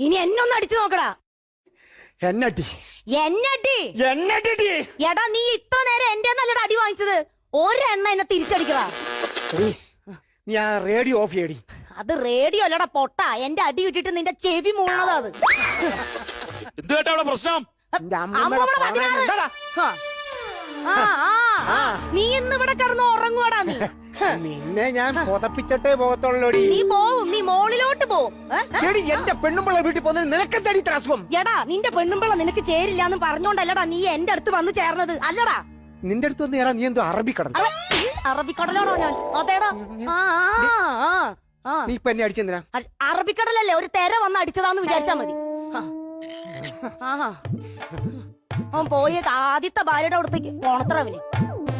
ഇനി എന്നൊന്ന് അടിച്ചു നോക്കടാ. എന്നടി? എന്നടി? എന്നടി എടാ നീ ഇത്ര നേരം എന്റെ നല്ലൊരു അടി വാങ്ങിച്ചത്. ഒരെണ്ണ എന്നെ തിരിച്ചടിക്കടാ. നീ ആ റേഡിയോ ഓഫ് ചെയ്യടി. അത് റേഡിയോ അല്ലടാ പൊട്ട. എന്റെ അടി കിട്ടിട്ട് നിന്റെ ചെവി മൂണതാ അത്. എന്ത് കേട്ടാ പ്രശ്നം? ആ, ആ. നീ ഇന്ന് ഇവിടെ കിടന്ന് ഉറങ്ങുവാടാ നീ. നിന്നെ ഞാൻ പുതപ്പിച്ചിട്ടേ പോകത്തുള്ളൂടി. നീ പോവും നീ മോളിലോട്ട് പോവും? എടി എന്റെ പെണ്ണുമ്പിള്ള വീട്ടിൽ പോകുന്നത് നിനക്കെന്താടി ഇത്ര അസുഖം? എടാ നിന്റെ പെണ്ണുമ്പിള്ള നിനക്ക് ചേരില്ല എന്ന് പറഞ്ഞോണ്ടല്ലടാ നീ എന്റെ അടുത്ത് വന്ന് ചേർന്നത്. അല്ലടാ. നിന്റെ അടുത്ത് വന്ന് കയറാൻ നീ എന്തോ അറബി അറബിക്കടലോടോ അറബിക്കടലാണോ ഞാൻ? അതേടാ. ആ ആ, നീ ഇപ്പൊ എന്നെ അടിച്ചെന്തിനാ? അറബിക്കടലല്ലേ ഒരു തെര വന്ന് അടിച്ചതാന്ന് വിചാരിച്ചാ മതി. പോയ ആദ്യത്തെ ഭാര്യയുടെ അടുത്തേക്ക് കോണത്തറവിന്